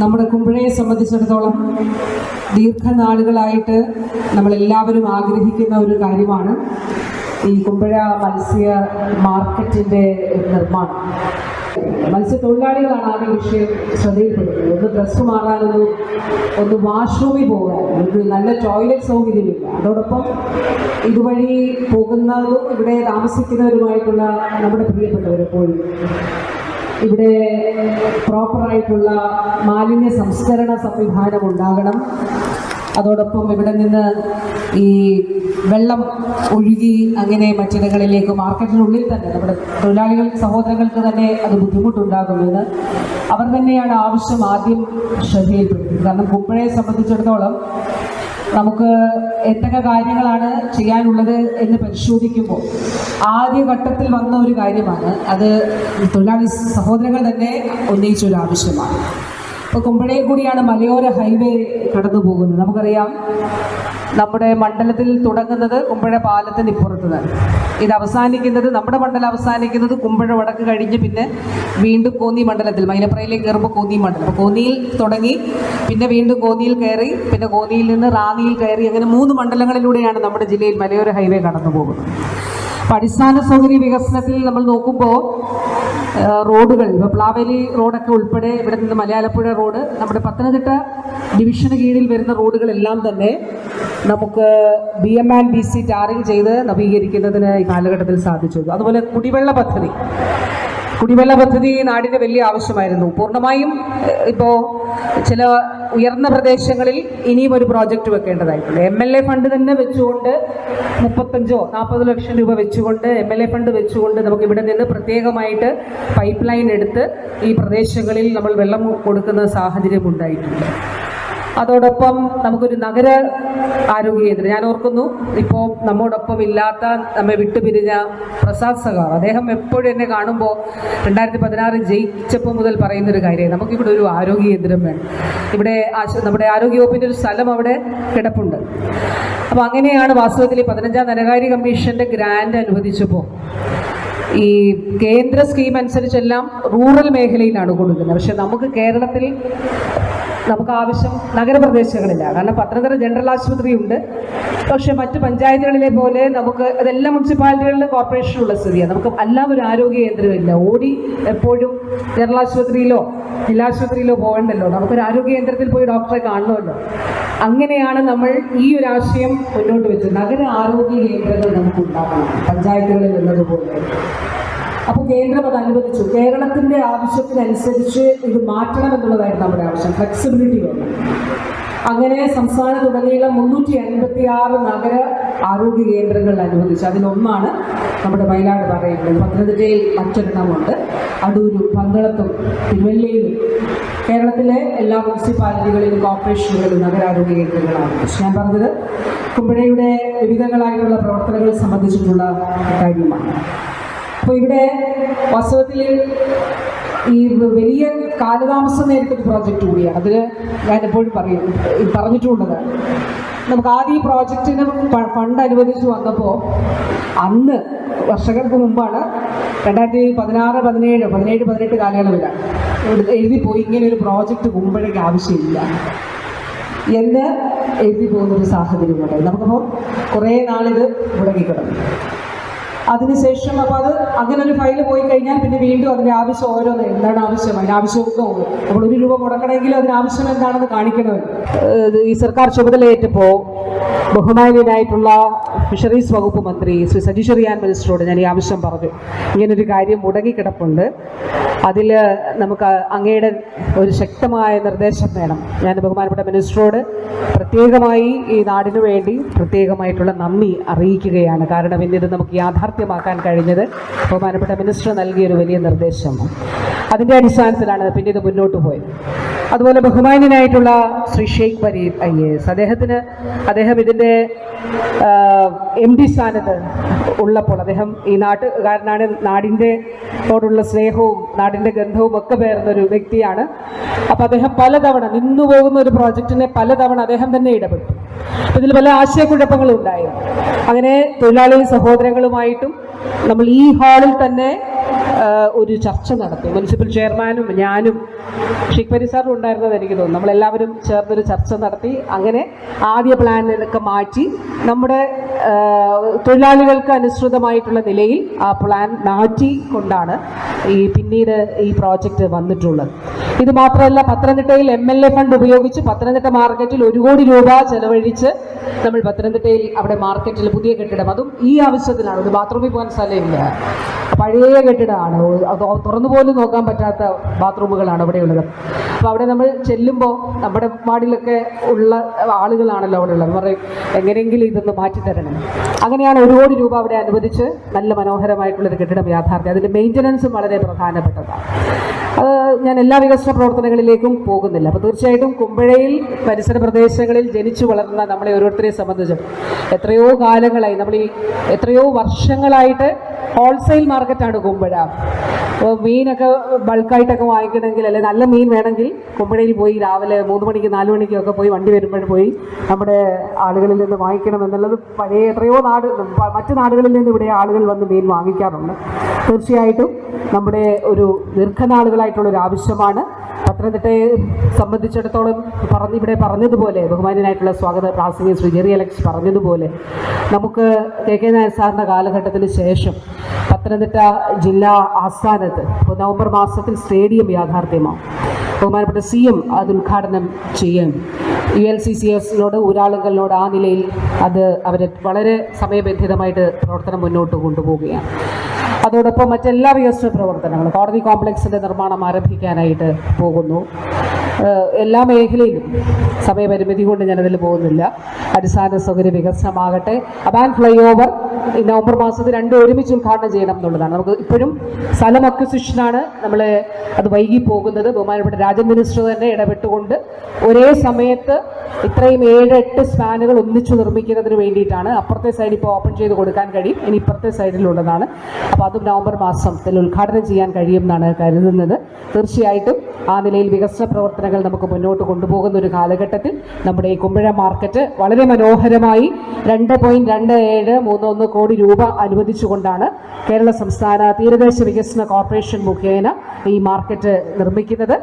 നമ്മുടെ കുമ്പഴയെ സംബന്ധിച്ചിടത്തോളം ദീർഘനാളുകളായിട്ട് നമ്മളെല്ലാവരും ആഗ്രഹിക്കുന്ന ഒരു കാര്യമാണ് ഈ കുമ്പഴ മത്സ്യ മാർക്കറ്റിന്റെ നിർമ്മാണം. മത്സ്യത്തൊഴിലാളികളാണ് ആദ്യം വിഷയം ശ്രദ്ധയിൽപ്പെടുന്നത്. ഒന്ന് ഡ്രസ്സ് മാറാനൊന്ന് ഒന്ന് വാഷ്റൂമിൽ പോകാൻ ഒരു നല്ല ടോയ്ലറ്റ് സൗകര്യമില്ല. അതോടൊപ്പം ഇതുവഴി പോകുന്നതും ഇവിടെ താമസിക്കുന്നവരുമായിട്ടുള്ള നമ്മുടെ പ്രിയപ്പെട്ടവരെപ്പോഴും ഇവിടെ പ്രോപ്പറായിട്ടുള്ള മാലിന്യ സംസ്കരണ സംവിധാനം ഉണ്ടാകണം. അതോടൊപ്പം ഇവിടെ നിന്ന് ഈ വെള്ളം ഒഴുകി അങ്ങനെ മറ്റിടങ്ങളിലേക്ക് മാർക്കറ്റിനുള്ളിൽ തന്നെ നമ്മുടെ തൊഴിലാളികൾ സഹോദരങ്ങൾക്ക് തന്നെ അത് ബുദ്ധിമുട്ടുണ്ടാകുന്നത് അവർ തന്നെയാണ് ആവശ്യം ആദ്യം ശ്രദ്ധയിൽപ്പെടുന്നത് കാരണം കുമ്പഴയെ സംബന്ധിച്ചിടത്തോളം നമുക്ക് എന്തൊക്കെ കാര്യങ്ങളാണ് ചെയ്യാനുള്ളത് എന്ന് പരിശോധിക്കുമ്പോൾ ആദ്യഘട്ടത്തിൽ വന്ന ഒരു കാര്യമാണ്. അത് തൊഴിലാളി സഹോദരങ്ങൾ തന്നെ ഉന്നയിച്ച ഒരു ആവശ്യമാണ്. ഇപ്പോൾ കുമ്പഴയിൽ കൂടിയാണ് മലയോര ഹൈവേ കടന്നു പോകുന്നത്. നമുക്കറിയാം നമ്മുടെ മണ്ഡലത്തിൽ തുടങ്ങുന്നത് കുമ്പഴ പാലത്തിന് ഇപ്പുറത്ത് ഇത് അവസാനിക്കുന്നത് നമ്മുടെ മണ്ഡലം അവസാനിക്കുന്നത് കുമ്പഴ വടക്ക് കഴിഞ്ഞ് പിന്നെ വീണ്ടും കോന്നി മണ്ഡലത്തിൽ മൈലപ്രയിലേക്ക് കയറുമ്പോൾ കോന്നി മണ്ഡലം. അപ്പോൾ കോന്നിയിൽ തുടങ്ങി പിന്നെ വീണ്ടും കോന്നിയിൽ കയറി പിന്നെ കോന്നിയിൽ നിന്ന് റാന്നിയിൽ കയറി അങ്ങനെ മൂന്ന് മണ്ഡലങ്ങളിലൂടെയാണ് നമ്മുടെ ജില്ലയിൽ മലയോര ഹൈവേ കടന്നു പോകുന്നത്. അടിസ്ഥാന സൗകര്യ വികസനത്തിൽ നമ്മൾ നോക്കുമ്പോൾ റോഡുകൾ. ഇപ്പോൾ പ്ലാവേലി റോഡൊക്കെ ഉൾപ്പെടെ ഇവിടെ നിന്ന് മലയാലപ്പുഴ റോഡ് നമ്മുടെ പത്തനംതിട്ട ഡിവിഷന് കീഴിൽ വരുന്ന റോഡുകളെല്ലാം തന്നെ നമുക്ക് B M and B C tarring ചെയ്ത് നവീകരിക്കുന്നതിന് ഈ കാലഘട്ടത്തിൽ സാധിച്ചു. അതുപോലെ കുടിവെള്ള പദ്ധതി. കുടിവെള്ള പദ്ധതി നാടിന് വലിയ ആവശ്യമായിരുന്നു. പൂർണമായും ഇപ്പോൾ ചില ഉയർന്ന പ്രദേശങ്ങളിൽ ഇനിയും ഒരു പ്രോജക്റ്റ് വെക്കേണ്ടതായിട്ടുണ്ട്. എം എൽ എ ഫണ്ട് തന്നെ വെച്ചുകൊണ്ട് മുപ്പത്തഞ്ചോ നാൽപ്പത് ലക്ഷം രൂപ വെച്ചുകൊണ്ട് എം എൽ എ ഫണ്ട് വെച്ചുകൊണ്ട് നമുക്ക് ഇവിടെ നിന്ന് പ്രത്യേകമായിട്ട് പൈപ്പ് ലൈൻ എടുത്ത് ഈ പ്രദേശങ്ങളിൽ നമ്മൾ വെള്ളം കൊടുക്കുന്ന സാഹചര്യം ഉണ്ടായിട്ടുണ്ട്. അതോടൊപ്പം നമുക്കൊരു നഗര ആരോഗ്യ കേന്ദ്രം ഞാൻ ഓർക്കുന്നു ഇപ്പോൾ നമ്മോടൊപ്പം ഇല്ലാത്ത നമ്മെ വിട്ടുപിരിഞ്ഞ പ്രസാദ് സഖാവ്. അദ്ദേഹം എപ്പോഴും എന്നെ കാണുമ്പോൾ രണ്ടായിരത്തി പതിനാറ് ജയിച്ചപ്പോൾ മുതൽ പറയുന്നൊരു കാര്യം നമുക്കിവിടെ ഒരു ആരോഗ്യ കേന്ദ്രം വേണം. ഇവിടെ നമ്മുടെ ആരോഗ്യ വകുപ്പിന്റെ ഒരു സ്ഥലം അവിടെ കിടപ്പുണ്ട്. അപ്പോൾ അങ്ങനെയാണ് വാസ്തവത്തിൽ ഈ പതിനഞ്ചാം ധനകാര്യ കമ്മീഷന്റെ ഗ്രാൻഡ് അനുവദിച്ചപ്പോൾ ഈ കേന്ദ്ര സ്കീം അനുസരിച്ചെല്ലാം റൂറൽ മേഖലയിലാണ് കൊടുക്കുന്നത്. പക്ഷെ നമുക്ക് കേരളത്തിൽ നമുക്ക് ആവശ്യം നഗരപ്രദേശങ്ങളില്ല കാരണം പത്തനംതിട്ട ജനറൽ ആശുപത്രി ഉണ്ട് പക്ഷെ മറ്റ് പഞ്ചായത്തുകളിലെ പോലെ നമുക്ക് അതെല്ലാം മുനിസിപ്പാലിറ്റികളിലും കോർപ്പറേഷനുള്ള സ്ഥിതിയാണ് നമുക്ക് എല്ലാം ഒരു ആരോഗ്യ കേന്ദ്രമില്ല. ഓടി എപ്പോഴും ജനറൽ ആശുപത്രിയിലോ ജില്ലാ ജില്ലാശുപത്രിയിലോ പോകണ്ടല്ലോ. നമുക്കൊരു ആരോഗ്യ കേന്ദ്രത്തിൽ പോയി ഡോക്ടറെ കാണണമല്ലോ. അങ്ങനെയാണ് നമ്മൾ ഈ ഒരു ആശയം മുന്നോട്ട് വെച്ചത്. നഗര ആരോഗ്യ കേന്ദ്രങ്ങൾ നമുക്ക് ഉണ്ടാക്കണം. പഞ്ചായത്തുകളിൽ എന്നതുപോലെ അപ്പോൾ കേന്ദ്രം അത് അനുവദിച്ചു. കേരളത്തിന്റെ ആവശ്യത്തിനനുസരിച്ച് ഇത് മാറ്റണം എന്നുള്ളതായിരുന്നു നമ്മുടെ ആവശ്യം. ഫ്ലെക്സിബിലിറ്റി വേണം. അങ്ങനെ സംസ്ഥാനത്തുടനീളം മുന്നൂറ്റി അൻപത്തി ആറ് നഗര ആരോഗ്യ കേന്ദ്രങ്ങൾ അനുവദിച്ചു. അതിലൊന്നാണ് നമ്മുടെ വയനാട് പറയുന്നത്. പത്തനംതിട്ടയിൽ മറ്റൊരെണ്ണമുണ്ട്. അടൂരും പന്തളത്തും തിരുവല്ലയിലും കേരളത്തിലെ എല്ലാ മുനിസിപ്പാലിറ്റികളിലും കോർപ്പറേഷനുകളിലും നഗരാരോഗ്യ കേന്ദ്രങ്ങളാണ്. ഞാൻ പറഞ്ഞത് കുമ്പഴയുടെ വിവിധങ്ങളായിട്ടുള്ള പ്രവർത്തനങ്ങൾ സംബന്ധിച്ചിട്ടുള്ള കാര്യമാണ്. അപ്പോൾ ഇവിടെ വാസ്തവത്തിൽ ഈ വലിയ കാലതാമസം നേരിട്ടൊരു പ്രോജക്റ്റ് കൂടിയാണ്. അതിൽ ഞാൻ എപ്പോഴും പറയും പറഞ്ഞിട്ടുള്ളത്. നമുക്ക് ആദ്യം ഈ പ്രോജക്റ്റിന് ഫണ്ട് അനുവദിച്ചു വന്നപ്പോൾ അന്ന് വർഷങ്ങൾക്ക് മുമ്പാണ് രണ്ടായിരത്തി പതിനാറ് പതിനേഴ് പതിനേഴ് പതിനെട്ട് കാലയളവിലാണ് എഴുതി പോയി ഇങ്ങനെ ഒരു പ്രോജക്റ്റ് മുമ്പഴേക്ക് ആവശ്യമില്ല എന്ന് എഴുതി പോകുന്നൊരു സാഹചര്യമുണ്ടായി നമുക്കപ്പോൾ കുറേ നാളിത് മുടങ്ങിക്കിടന്നു. അതിനുശേഷം അപ്പോൾ അത് അങ്ങനെ ഒരു ഫയൽ പോയി കഴിഞ്ഞാൽ പിന്നെ വീണ്ടും അതിന്റെ ആവശ്യം ഓരോന്ന് എന്താണ് ആവശ്യം? അതിന് ആവശ്യമൊക്കെ അപ്പോൾ ഒരു രൂപ മുടക്കണമെങ്കിൽ അതിന് ആവശ്യം എന്താണെന്ന് കാണിക്കണമല്ലോ. ഈ സർക്കാർ ചുമതലയേറ്റപ്പോൾ ബഹുമാന്യനായിട്ടുള്ള ഫിഷറീസ് വകുപ്പ് മന്ത്രി ശ്രീ സജി ചെറിയാൻ മിനിസ്റ്ററോട് ഞാൻ ഈ ആവശ്യം പറഞ്ഞു. ഇങ്ങനൊരു കാര്യം മുടങ്ങിക്കിടപ്പുണ്ട്. അതിൽ നമുക്ക് അങ്ങയുടെ ഒരു ശക്തമായ നിർദ്ദേശം വേണം. ഞാൻ ബഹുമാനപ്പെട്ട മിനിസ്റ്ററോട് പ്രത്യേകമായി ഈ നാടിനു വേണ്ടി പ്രത്യേകമായിട്ടുള്ള നന്ദി അറിയിക്കുകയാണ്. കാരണം ഇന്നിത് നമുക്ക് യാഥാർത്ഥ്യമാക്കാൻ കഴിഞ്ഞത് ബഹുമാനപ്പെട്ട മിനിസ്റ്റർ നൽകിയൊരു വലിയ നിർദ്ദേശം. അതിന്റെ അടിസ്ഥാനത്തിലാണ് പിന്നെ ഇത് മുന്നോട്ട് പോയത്. അതുപോലെ ബഹുമാന്യനായിട്ടുള്ള ശ്രീ ഷെയ്ഖ് ഫരീദ് ഐ എസ്. അദ്ദേഹത്തിന് അദ്ദേഹം ഇതിന്റെ എം ഡി സ്ഥാനത്ത് ഉള്ളപ്പോൾ അദ്ദേഹം ഈ നാട്ടുകാരനാണ് നാടിന്റെ ോടുള്ള സ്നേഹവും നാടിന്റെ ഗന്ധവും ഒക്കെ പേർന്ന ഒരു വ്യക്തിയാണ്. അപ്പോൾ അദ്ദേഹം പലതവണ നിന്നു പോകുന്ന ഒരു പ്രോജക്റ്റിനെ പലതവണ അദ്ദേഹം തന്നെ ഇടപെട്ടു. ഇതിൽ പല ആശയക്കുഴപ്പങ്ങളും ഉണ്ടായിരുന്നു അങ്ങനെ തൊഴിലാളി സഹോദരങ്ങളുമായിട്ടും നമ്മൾ ഈ ഹാളിൽ തന്നെ ഒരു ചർച്ച നടത്തി. മുനിസിപ്പൽ ചെയർമാനും ഞാനും ഷീഖ് പരി സാറും ഉണ്ടായിരുന്നത് എനിക്ക് തോന്നുന്നു. നമ്മളെല്ലാവരും ചേർന്നൊരു ചർച്ച നടത്തി. അങ്ങനെ ആദ്യ പ്ലാനിലൊക്കെ മാറ്റി നമ്മുടെ തൊഴിലാളികൾക്ക് അനുസൃതമായിട്ടുള്ള നിലയിൽ ആ പ്ലാൻ മാറ്റി കൊണ്ടാണ് ഈ പിന്നീട് ഈ പ്രോജക്റ്റ് വന്നിട്ടുള്ളത്. ഇത് മാത്രമല്ല പത്തനംതിട്ടയിൽ എം എൽ എ ഫണ്ട് ഉപയോഗിച്ച് പത്തനംതിട്ട മാർക്കറ്റിൽ ഒരു കോടി രൂപ ചെലവഴിച്ച് നമ്മൾ പത്തനംതിട്ടയിൽ അവിടെ മാർക്കറ്റിൽ പുതിയ കെട്ടിടം. അതും ഈ ആവശ്യത്തിനാണ്. ഒരു ബാത്റൂമിൽ പോകാൻ സ്ഥലമില്ല. പഴയ കെട്ടിടമാണ്. തുറന്നു പോലും നോക്കാൻ പറ്റാത്ത ബാത്റൂമുകളാണ് അവിടെ ഉള്ളത് അപ്പോൾ അവിടെ നമ്മൾ ചെല്ലുമ്പോൾ നമ്മുടെ വാർഡിലൊക്കെ ഉള്ള ആളുകളാണല്ലോ അവിടെ ഉള്ളത്. പറയും എങ്ങനെയെങ്കിലും ഇതൊന്ന് മാറ്റിത്തരണം അങ്ങനെയാണ് ഒരു കോടി രൂപ അവിടെ അനുവദിച്ച് നല്ല മനോഹരമായിട്ടുള്ളൊരു കെട്ടിടം യാഥാർത്ഥ്യം. അതിന്റെ മെയിന്റനൻസും വളരെ പ്രധാനപ്പെട്ടതാണ്. അത് ഞാൻ എല്ലാ വികസന പ്രവർത്തനങ്ങളിലേക്കും പോകുന്നില്ല. അപ്പോൾ തീർച്ചയായിട്ടും കുമ്പഴയിൽ പരിസര പ്രദേശങ്ങളിൽ ജനിച്ചു വളർന്ന നമ്മളെ ഓരോരുത്തരെയും സംബന്ധിച്ച് എത്രയോ കാലങ്ങളായി നമ്മൾ ഈ എത്രയോ വർഷങ്ങളായിട്ട് ഹോൾസെയിൽ മാർക്കറ്റാണ് കുമ്പഴ. അപ്പോൾ മീനൊക്കെ ബൾക്കായിട്ടൊക്കെ വാങ്ങിക്കണമെങ്കിൽ അല്ലെങ്കിൽ നല്ല മീൻ വേണമെങ്കിൽ കുമ്പഴയിൽ പോയി രാവിലെ മൂന്ന് മണിക്ക് നാല് മണിക്കൊക്കെ പോയി വണ്ടി വരുമ്പോൾ പോയി നമ്മുടെ ആളുകളിൽ നിന്ന് വാങ്ങിക്കണം എന്നുള്ളത് പഴയ എത്രയോ നാട് മറ്റു നാടുകളിൽ നിന്ന് ഇവിടെ ആളുകൾ വന്ന് മീൻ വാങ്ങിക്കാറുണ്ട്. തീർച്ചയായിട്ടും നമ്മുടെ ഒരു ദീർഘനാളുകളായിട്ടുള്ളൊരു ആവശ്യമാണ് പത്തനംതിട്ടയെ സംബന്ധിച്ചിടത്തോളം പറഞ്ഞ് ഇവിടെ പറഞ്ഞതുപോലെ ബഹുമാനായിട്ടുള്ള സ്വാഗത പ്രാസംഗിക ശ്രീ ജെറി അലക്സ് പറഞ്ഞതുപോലെ നമുക്ക് കെ കെ നായർ സാറിന്റെ കാലഘട്ടത്തിന് ശേഷം പത്തനംതിട്ട ജില്ലാ ആസ്ഥാനത്ത് നവംബർ മാസത്തിൽ സ്റ്റേഡിയം യാഥാർത്ഥ്യമാവും. ബഹുമാനപ്പെട്ട സി എം അത് ഉദ്ഘാടനം ചെയ്യും. യു എൽ സി സി എസിനോട് ഊരാളുകളിനോട് ആ നിലയിൽ അത് അവർ വളരെ സമയബന്ധിതമായിട്ട് പ്രവർത്തനം മുന്നോട്ട് കൊണ്ടുപോവുകയാണ്. അതോടൊപ്പം മറ്റെല്ലാ വികസന പ്രവർത്തനങ്ങളും കോടതി കോംപ്ലക്സിന്റെ നിർമ്മാണം ആരംഭിക്കാനായിട്ട് പോകുന്നു. എല്ലാ മേഖലയിലും സമയപരിമിതി കൊണ്ട് ഞാനതിൽ പോകുന്നില്ല. അടിസ്ഥാന സൗകര്യ വികസനമാകട്ടെ. അബാൻ ഫ്ലൈ ഓവർ ഈ നവംബർ മാസത്തിൽ രണ്ടും ഒരുമിച്ച് ഉദ്ഘാടനം ചെയ്യണം എന്നുള്ളതാണ്. നമുക്ക് ഇപ്പോഴും സ്ഥലം അക്വിസിഷനാണ് നമ്മൾ അത് വൈകി പോകുന്നത്. ബഹുമാനപ്പെട്ട രാജൻ മിനിസ്റ്റർ തന്നെ ഇടപെട്ടുകൊണ്ട് ഒരേ സമയത്ത് ഇത്രയും ഏഴ് എട്ട് സ്പാനുകൾ ഒന്നിച്ചു നിർമ്മിക്കുന്നതിന് വേണ്ടിയിട്ടാണ് അപ്പുറത്തെ സൈഡ് ഇപ്പോൾ ഓപ്പൺ ചെയ്ത് കൊടുക്കാൻ കഴിയും. ഇനി ഇപ്പുറത്തെ സൈഡിലുള്ളതാണ് അപ്പോൾ അതും നവംബർ മാസത്തിൽ ഉദ്ഘാടനം ചെയ്യാൻ കഴിയുമെന്നാണ് കരുതുന്നത്. തീർച്ചയായിട്ടും ആ നിലയിൽ വികസന പ്രവർത്തനങ്ങൾ നമുക്ക് മുന്നോട്ട് കൊണ്ടുപോകുന്ന ഒരു കാലഘട്ടത്തിൽ നമ്മുടെ ഈ കുമ്പഴ മാർക്കറ്റ് വളരെ മനോഹരമായി രണ്ട് പോയിന്റ് രണ്ട് ഏഴ് മൂന്ന് ഒന്ന് കോടി രൂപ അനുവദിച്ചുകൊണ്ടാണ് കേരള സംസ്ഥാന തീരദേശ വികസന കോർപ്പറേഷൻ മുഖേന ഈ മാർക്കറ്റ് നിർമ്മിക്കുന്നത്.